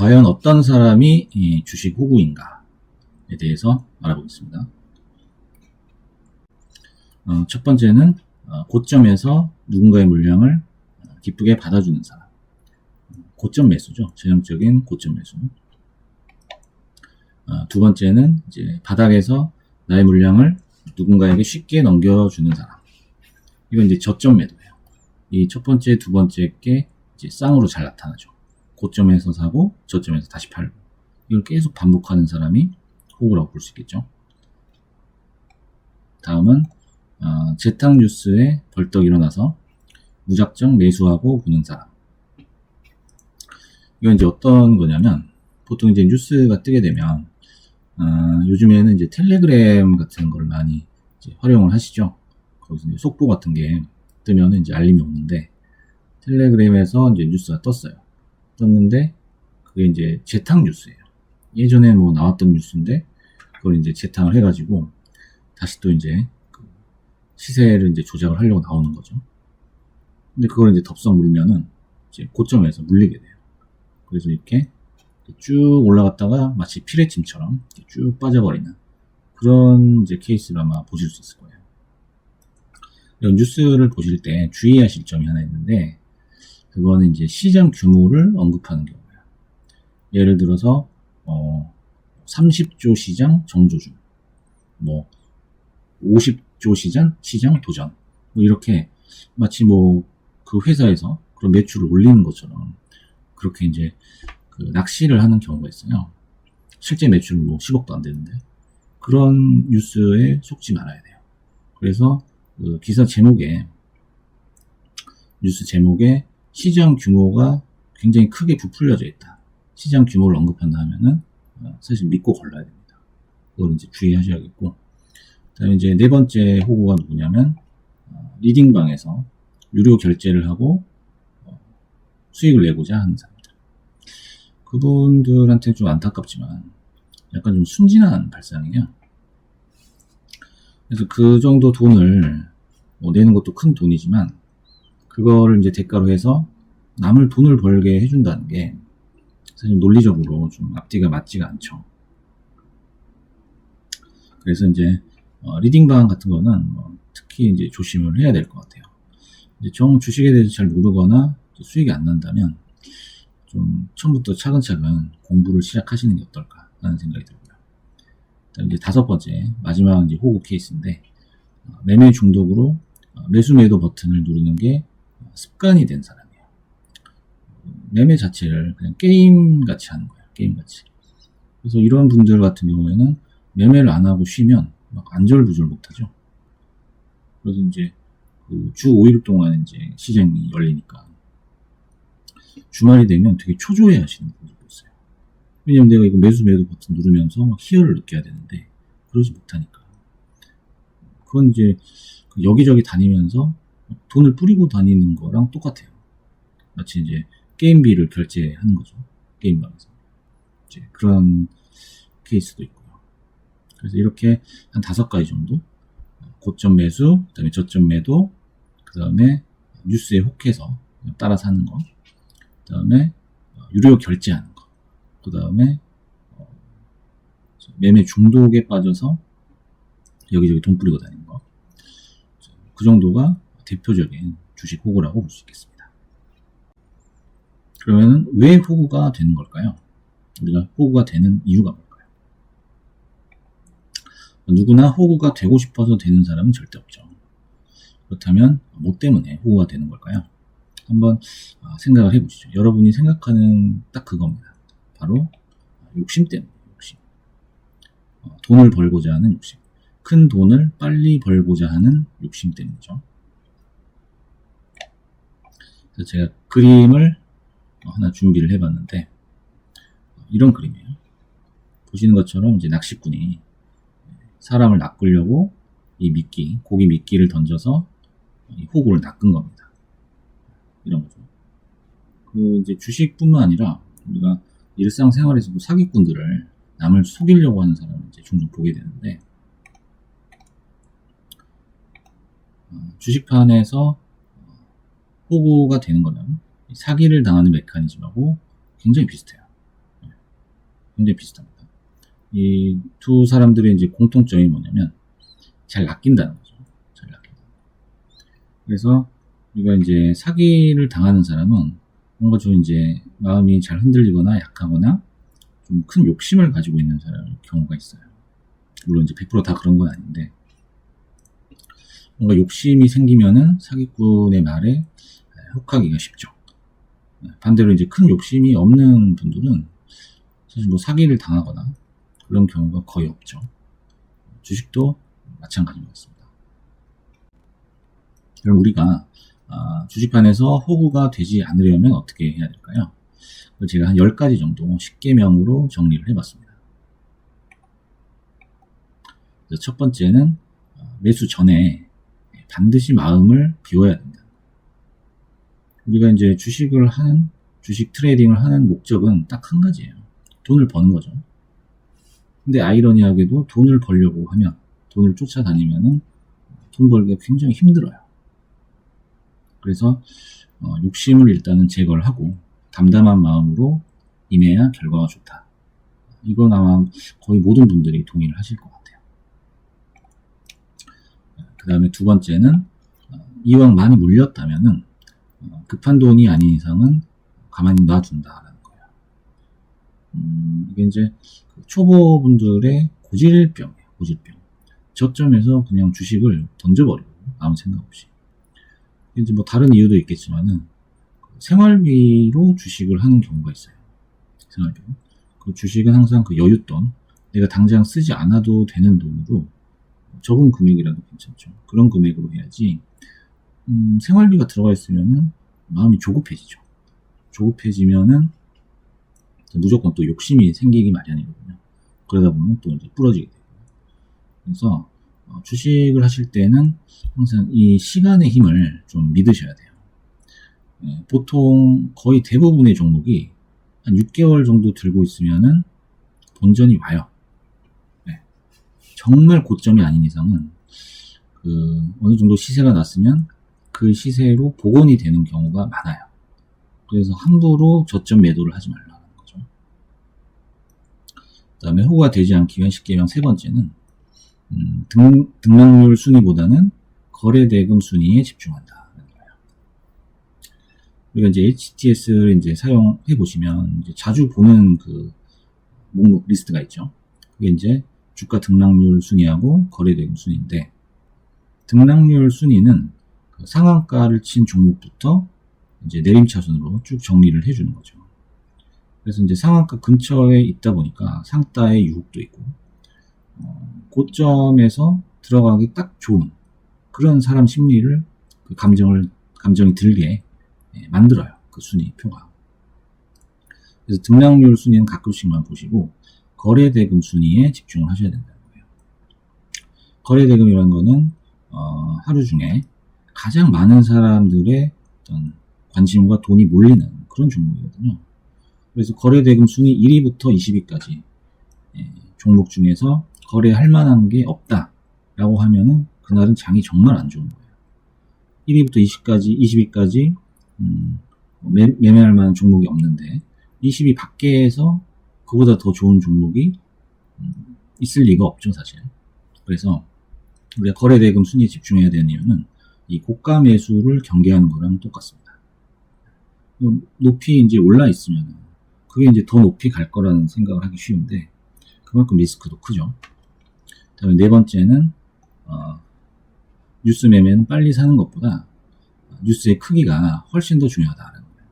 과연 어떤 사람이 이 주식 호구인가에 대해서 알아보겠습니다. 어, 첫 번째는 어, 고점에서 누군가의 물량을 기쁘게 받아주는 사람. 고점 매수죠. 전형적인 고점 매수. 어, 두 번째는 이제 바닥에서 나의 물량을 누군가에게 쉽게 넘겨주는 사람. 이건 이제 저점 매도예요. 이 첫 번째, 두 번째 게 이제 쌍으로 잘 나타나죠. 고점에서 사고 저점에서 다시 팔고 이걸 계속 반복하는 사람이 호구라고 볼 수 있겠죠. 다음은 어, 재탕 뉴스에 벌떡 일어나서 무작정 매수하고 보는 사람. 이건 이제 어떤 거냐면 보통 이제 뉴스가 뜨게 되면 어, 요즘에는 이제 텔레그램 같은 걸 많이 활용을 하시죠. 거기서 속보 같은 게 뜨면 이제 알림이 오는데 텔레그램에서 이제 뉴스가 떴어요. 떴는데 그게 이제 재탕 뉴스예요. 예전에 뭐 나왔던 뉴스인데 그걸 이제 재탕을 해가지고 다시 또 이제 그 시세를 이제 조작을 하려고 나오는 거죠. 근데 그걸 이제 덥석 물면은 이제 고점에서 물리게 돼요. 그래서 이렇게 쭉 올라갔다가 마치 피레침처럼 쭉 빠져버리는 그런 이제 케이스를 아마 보실 수 있을 거예요. 이런 뉴스를 보실 때 주의하실 점이 하나 있는데 그거는 이제 시장 규모를 언급하는 경우예요. 예를 들어서 어 30조 시장 정조준, 뭐 50조 시장 시장 도전, 뭐 이렇게 마치 뭐 그 회사에서 그런 매출을 올리는 것처럼 그렇게 이제 그 낚시를 하는 경우가 있어요. 실제 매출은 뭐 10억도 안 되는데 그런 뉴스에 속지 말아야 돼요. 그래서 그 기사 제목에 뉴스 제목에 시장 규모가 굉장히 크게 부풀려져 있다. 시장 규모를 언급한다 하면은 어, 사실 믿고 걸러야 됩니다. 그걸 이제 주의하셔야겠고. 그다음에 이제 네 번째 호구가 누구냐면 어, 리딩방에서 유료 결제를 하고 어, 수익을 내고자 하는 사람들. 그분들한테 좀 안타깝지만 약간 좀 순진한 발상이에요. 그래서 그 정도 돈을 뭐 내는 것도 큰 돈이지만 그거를 이제 대가로 해서 남을 돈을 벌게 해준다는 게 사실 논리적으로 좀 앞뒤가 맞지가 않죠. 그래서 이제 어, 리딩방 같은 거는 뭐 특히 이제 조심을 해야 될 것 같아요. 이제 정 주식에 대해서 잘 모르거나 수익이 안 난다면 좀 처음부터 차근차근 공부를 시작하시는 게 어떨까라는 생각이 들고요. 이제 다섯 번째 마지막 이제 호구 케이스인데 어, 매매 중독으로 어, 매수 매도 버튼을 누르는 게 습관이 된 사람이에요. 매매 자체를 그냥 게임 같이 하는 거예요. 게임 같이. 그래서 이런 분들 같은 경우에는 매매를 안 하고 쉬면 막 안절부절 못하죠. 그래서 이제 그 주 5일 동안 이제 시장이 열리니까 주말이 되면 되게 초조해 하시는 분들도 있어요. 왜냐면 내가 이거 매수 매도 버튼 누르면서 막 희열을 느껴야 되는데 그러지 못하니까. 그건 이제 그 여기저기 다니면서 돈을 뿌리고 다니는 거랑 똑같아요. 마치 이제 게임비를 결제하는 거죠. 게임방에서. 이제 그런 케이스도 있고요. 그래서 이렇게 한 다섯 가지 정도 고점 매수, 그 다음에 저점 매도, 그 다음에 뉴스에 혹해서 따라 사는 거, 그 다음에 유료 결제하는 거, 그 다음에 어, 매매 중독에 빠져서 여기저기 돈 뿌리고 다니는 거. 그 정도가 대표적인 주식 호구라고 볼 수 있겠습니다. 그러면 왜 호구가 되는 걸까요? 우리가 호구가 되는 이유가 뭘까요? 누구나 호구가 되고 싶어서 되는 사람은 절대 없죠. 그렇다면 뭐 때문에 호구가 되는 걸까요? 한번 아, 생각을 해보시죠. 여러분이 생각하는 딱 그겁니다. 바로 욕심 때문에 욕심. 어, 돈을 벌고자 하는 욕심. 큰 돈을 빨리 벌고자 하는 욕심 때문이죠. 그래서 제가 그림을 하나 준비를 해봤는데 이런 그림이에요. 보시는 것처럼 이제 낚시꾼이 사람을 낚으려고 이 미끼, 고기 미끼를 던져서 이 호구를 낚은 겁니다. 이런 거죠. 그 이제 주식뿐만 아니라 우리가 일상생활에서도 사기꾼들을 남을 속이려고 하는 사람을 이제 종종 보게 되는데 어, 주식판에서 호구가 되는 거는 사기를 당하는 메커니즘하고 굉장히 비슷해요. 굉장히 비슷합니다. 이 두 사람들의 이제 공통점이 뭐냐면 잘 낚인다는 거죠. 잘 낚인다. 그래서 우리가 이제 사기를 당하는 사람은 뭔가 좀 이제 마음이 잘 흔들리거나 약하거나 좀 큰 욕심을 가지고 있는 사람 경우가 있어요. 물론 이제 100%다 그런 건 아닌데 뭔가 욕심이 생기면은 사기꾼의 말에 혹하기가 쉽죠. 반대로 이제 큰 욕심이 없는 분들은 사실 뭐 사기를 당하거나 그런 경우가 거의 없죠. 주식도 마찬가지인 것 같습니다. 그럼 우리가 아, 주식판에서 호구가 되지 않으려면 어떻게 해야 될까요? 제가 한 10가지 정도 10개명으로 정리를 해봤습니다. 첫 번째는 어, 매수 전에 반드시 마음을 비워야 된다. 우리가 이제 주식을 하는, 주식 트레이딩을 하는 목적은 딱 한 가지예요. 돈을 버는 거죠. 근데 아이러니하게도 돈을 벌려고 하면, 돈을 쫓아다니면은 돈 벌기가 굉장히 힘들어요. 그래서 어, 욕심을 일단은 제거를 하고 담담한 마음으로 임해야 결과가 좋다. 이건 아마 거의 모든 분들이 동의를 하실 것 같아요. 그 다음에 두 번째는 어, 이왕 많이 물렸다면은 어, 급한 돈이 아닌 이상은 가만히 놔둔다라는 거예요. 음, 이게 이제 그 초보분들의 고질병이에요. 고질병. 저점에서 그냥 주식을 던져버리고 아무 생각 없이. 이제 뭐 다른 이유도 있겠지만은 생활비로 주식을 하는 경우가 있어요. 생활비. 그 주식은 항상 그 여윳돈, 내가 당장 쓰지 않아도 되는 돈으로 적은 금액이라도 괜찮죠. 그런 금액으로 해야지. 음, 생활비가 들어가 있으면은 마음이 조급해지죠. 조급해지면은 무조건 또 욕심이 생기기 마련이거든요. 그러다 보면 또 이제 부러지게 되고. 그래서 어, 주식을 하실 때는 항상 이 시간의 힘을 좀 믿으셔야 돼요. 예, 보통 거의 대부분의 종목이 한 6개월 정도 들고 있으면은 본전이 와요. 네. 정말 고점이 아닌 이상은 그 어느 정도 시세가 났으면 그 시세로 복원이 되는 경우가 많아요. 그래서 함부로 저점 매도를 하지 말라는 거죠. 그 다음에 호가 되지 않기 위한 10개명 세 번째는 음, 등, 등락률 순위보다는 거래 대금 순위에 집중한다. 우리가 이제 HTS를 이제 사용해 보시면 자주 보는 그 목록 리스트가 있죠. 그게 이제 주가 등락률 순위하고 거래 대금 순위인데 등락률 순위는 그 상한가를 친 종목부터 이제 내림차순으로 쭉 정리를 해주는 거죠. 그래서 이제 상한가 근처에 있다 보니까 상따의 유혹도 있고 어, 고점에서 들어가기 딱 좋은 그런 사람 심리를 그 감정을 감정이 들게 예, 만들어요. 그 순위 표가. 그래서 등락률 순위는 가끔씩만 보시고 거래 대금 순위에 집중을 하셔야 된다는 거예요. 거래 대금이라는 거는 어, 하루 중에 가장 많은 사람들의 어떤 관심과 돈이 몰리는 그런 종목이거든요. 그래서 거래 대금 순위 1위부터 20위까지 예, 종목 중에서 거래할 만한 게 없다라고 하면은 그날은 장이 정말 안 좋은 거예요. 1위부터 20까지 20위까지 음, 매, 매매할 만한 종목이 없는데 20위 밖에서 그보다 더 좋은 종목이 음, 있을 리가 없죠 사실. 그래서 우리가 거래 대금 순위에 집중해야 되는 이유는 이 고가 매수를 경계하는 거랑 똑같습니다. 높이 이제 올라 있으면 그게 이제 더 높이 갈 거라는 생각을 하기 쉬운데 그만큼 리스크도 크죠. 다음에 네 번째는 어, 뉴스 매매는 빨리 사는 것보다 뉴스의 크기가 훨씬 더 중요하다는 거예요.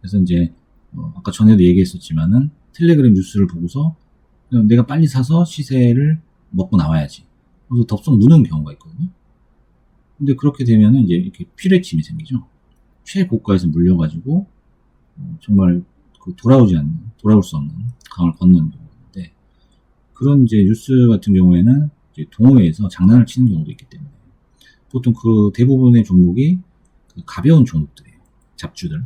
그래서 이제 어, 아까 전에도 얘기했었지만은 텔레그램 뉴스를 보고서 내가 빨리 사서 시세를 먹고 나와야지. 그래서 덥석 무는 경우가 있거든요. 근데 그렇게 되면은 이제 이렇게 피뢰침이 생기죠. 최고가에서 물려가지고 어, 정말 그 돌아오지 않는, 돌아올 수 없는 강을 건너는 경우인데 그런 이제 뉴스 같은 경우에는 동호회에서 장난을 치는 경우도 있기 때문에 보통 그 대부분의 종목이 그 가벼운 종목들이에요. 잡주들.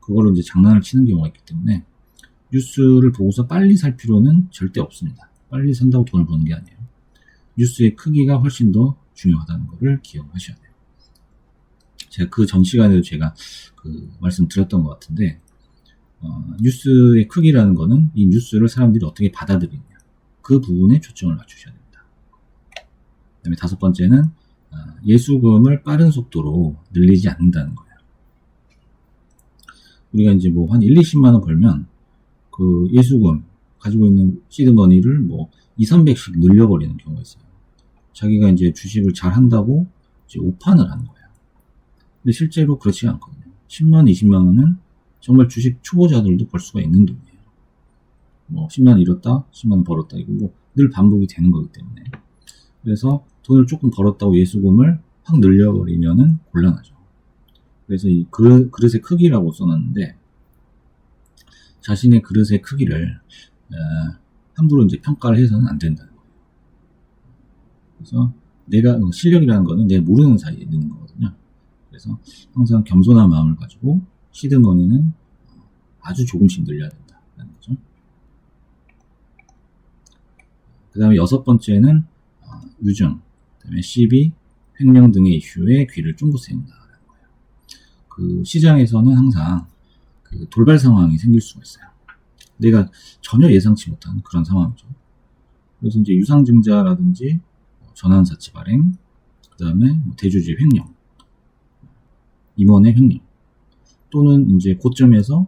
그걸로 이제 장난을 치는 경우가 있기 때문에 뉴스를 보고서 빨리 살 필요는 절대 없습니다. 빨리 산다고 돈을 버는 게 아니에요. 뉴스의 크기가 훨씬 더 중요하다는 것을 기억하셔야 돼요. 제가 그 전 시간에도 제가 그 말씀 드렸던 것 같은데, 어, 뉴스의 크기라는 거는 이 뉴스를 사람들이 어떻게 받아들이느냐 그 부분에 초점을 맞추셔야 됩니다. 그다음에 다섯 번째는 어, 예수금을 빠른 속도로 늘리지 않는다는 거예요. 우리가 이제 뭐 한 1, 20만 원 벌면 그 예수금 가지고 있는 시드머니를 뭐 2, 300씩 늘려버리는 경우가 있어요. 자기가 이제 주식을 잘 한다고 이제 오판을 하는 거예요. 근데 실제로 그렇지 않거든요. 10만, 20만 원은 정말 주식 초보자들도 벌 수가 있는 돈이에요. 뭐 10만 원 잃었다, 10만 원 벌었다 이거 뭐 늘 반복이 되는 거기 때문에 그래서 돈을 조금 벌었다고 예수금을 확 늘려버리면은 곤란하죠. 그래서 이 그릇, 그릇의 크기라고 써놨는데 자신의 그릇의 크기를 어, 함부로 이제 평가를 해서는 안 거예요. 그래서 내가 어, 실력이라는 거는 내 모르는 사이에 있는 거거든요. 그래서 항상 겸손한 마음을 가지고 시드머니는 아주 조금씩 늘려야 된다는 거죠. 그 다음에 여섯 번째는 어, 유증, 그 다음에 시비, 횡령 등의 이슈에 귀를 쫑긋 세운다는 거예요. 그 시장에서는 항상 그 돌발 상황이 생길 수가 있어요. 내가 전혀 예상치 못한 그런 상황이죠. 그래서 이제 유상증자라든지 전환사치 발행, 그 다음에 뭐 대주주의 횡령, 임원의 횡령, 또는 이제 고점에서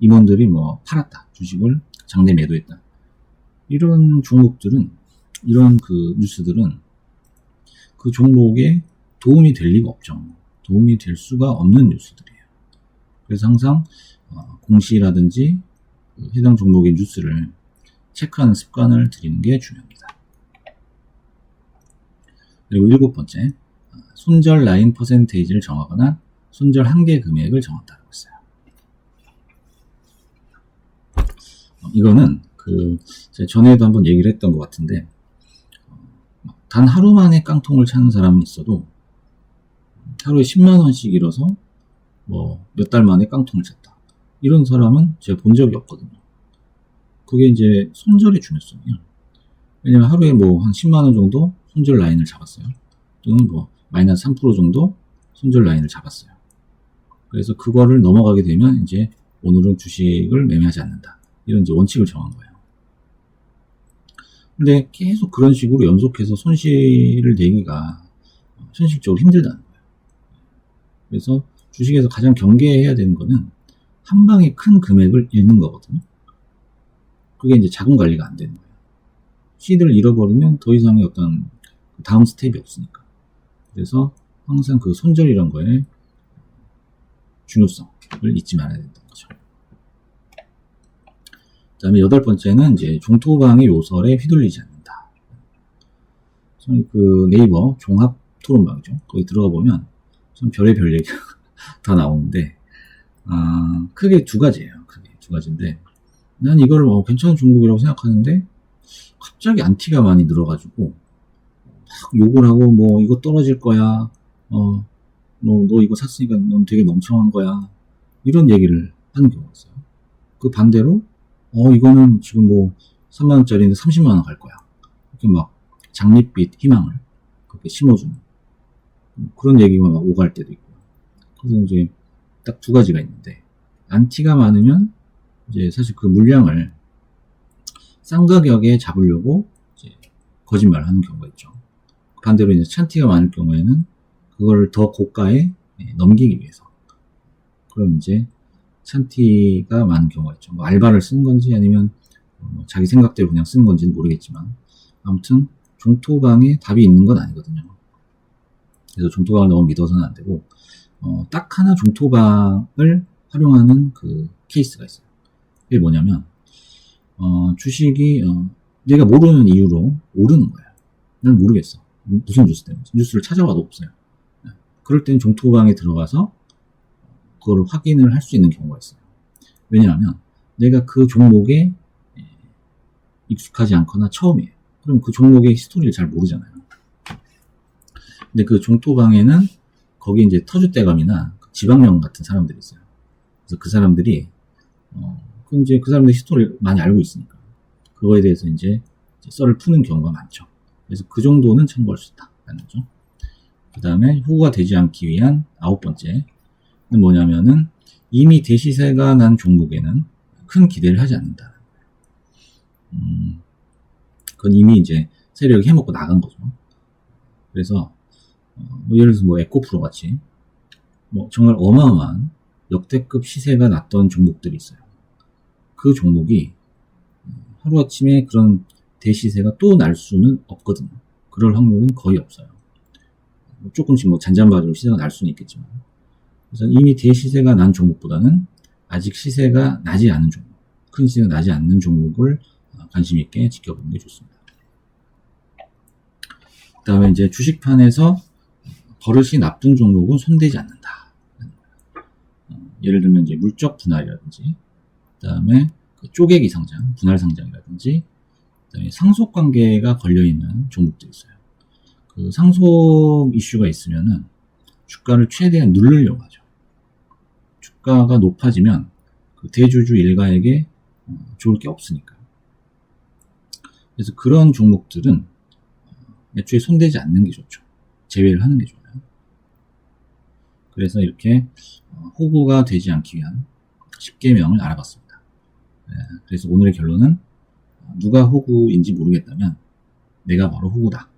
임원들이 뭐 팔았다, 주식을 장대 매도했다. 이런 종목들은, 이런 그 뉴스들은 그 종목에 도움이 될 리가 없죠. 도움이 될 수가 없는 뉴스들이에요. 그래서 항상 어, 공시라든지 그 해당 종목의 뉴스를 체크하는 습관을 들이는 게 중요합니다. 그리고 일곱 번째, 어, 손절 라인 퍼센테이지를 정하거나 손절 한계 금액을 정한다고 했어요. 어, 이거는 그 전에도 한번 얘기를 했던 것 같은데 어, 단 하루 만에 깡통을 차는 사람은 있어도 하루에 10만 원씩 잃어서 뭐 몇 달 만에 깡통을 찼다. 이런 사람은 제가 본 적이 없거든요. 그게 이제 손절의 중요성이에요. 왜냐면 하루에 뭐 한 10만 원 정도 손절 라인을 잡았어요. 또는 뭐 마이너스 3% 정도 손절 라인을 잡았어요. 그래서 그거를 넘어가게 되면 이제 오늘은 주식을 매매하지 않는다. 이런 이제 원칙을 정한 거예요. 근데 계속 그런 식으로 연속해서 손실을 내기가 현실적으로 힘들다는 거예요. 그래서 주식에서 가장 경계해야 되는 거는 한 방에 큰 금액을 잃는 거거든요. 그게 이제 자금 관리가 안 되는 거예요. 시드를 잃어버리면 더 이상의 어떤 다음 스텝이 없으니까. 그래서 항상 그 손절이란 거에 중요성을 잊지 말아야 된다는 거죠. 그 다음에 여덟 번째는 이제 종토방의 요설에 휘둘리지 않는다. 그 네이버 종합 토론방이죠. 거기 들어가 보면 좀 별의별 얘기가 다 나오는데, 아, 크게 두 가지예요. 크게 두 가지인데, 난 이거를 뭐 괜찮은 종목이라고 생각하는데, 갑자기 안티가 많이 늘어가지고, 막 욕을 하고, 뭐, 이거 떨어질 거야, 어, 너, 너 이거 샀으니까 넌 되게 멍청한 거야. 이런 얘기를 하는 경우가 있어요. 그 반대로, 어, 이거는 지금 뭐, 3만 원짜리인데 30만 원 갈 거야. 이렇게 막, 장밋빛 희망을 그렇게 심어주는. 그런 얘기가 막 오갈 때도 있고. 그래서 이제, 딱 두 가지가 있는데, 안티가 많으면, 이제 사실 그 물량을 싼 가격에 잡으려고, 이제, 거짓말 하는 경우가 있죠. 반대로 이제 찬티가 많을 경우에는, 그걸 더 고가에 넘기기 위해서. 그럼 이제 찬티가 많은 경우가 있죠. 뭐 알바를 쓰는 건지 아니면 뭐 자기 생각대로 그냥 쓰는 건지는 모르겠지만 아무튼 종토방에 답이 있는 건 아니거든요. 그래서 종토방을 너무 믿어서는 안 되고 어, 딱 하나 종토방을 활용하는 그 케이스가 있어요. 그게 뭐냐면 어, 주식이 어, 내가 모르는 이유로 오르는 거야. 난 모르겠어. 무슨 뉴스 때문에 뉴스를 찾아봐도 없어요. 그럴 때는 종토방에 들어가서 그걸 확인을 할 수 있는 경우가 있어요. 왜냐하면 내가 그 종목에 익숙하지 않거나 처음이에요. 그럼 그 종목의 스토리를 잘 모르잖아요. 근데 그 종토방에는 거기 이제 터줏대감이나 지방령 같은 사람들이 있어요. 그래서 그 사람들이 어, 그 이제 그 사람들의 스토리를 많이 알고 있으니까 그거에 대해서 이제 썰을 푸는 경우가 많죠. 그래서 그 정도는 참고할 수 있다라는 거죠. 그 다음에 후가 되지 않기 위한 아홉 번째는 뭐냐면은 이미 대시세가 난 종목에는 큰 기대를 하지 않는다. 음, 그건 이미 이제 세력이 해먹고 나간 거죠. 그래서 어, 뭐 예를 들어서 뭐 에코프로 같이 뭐 정말 어마어마한 역대급 시세가 났던 종목들이 있어요. 그 종목이 하루아침에 그런 대시세가 또 날 수는 없거든요. 그럴 확률은 거의 없어요. 뭐 조금씩 뭐 잔잔바리로 시세가 날 수는 있겠지만. 그래서 이미 대시세가 난 종목보다는 아직 시세가 나지 않은 종목, 큰 시세가 나지 않는 종목을 관심 있게 지켜보는 게 좋습니다. 그 다음에 이제 주식판에서 버릇이 나쁜 종목은 손대지 않는다. 어, 예를 들면 이제 물적 분할이라든지, 그 다음에 쪼개기 상장, 분할 상장이라든지, 그 다음에 상속 관계가 걸려 있는 종목들이 있어요. 그 상속 이슈가 있으면은 주가를 최대한 누르려고 하죠. 주가가 높아지면 그 대주주 일가에게 어, 좋을 게 없으니까. 그래서 그런 종목들은 애초에 손대지 않는 게 좋죠. 제외를 하는 게 좋아요. 그래서 이렇게 어, 호구가 되지 않기 위한 10개명을 알아봤습니다. 네, 그래서 오늘의 결론은 누가 호구인지 모르겠다면 내가 바로 호구다.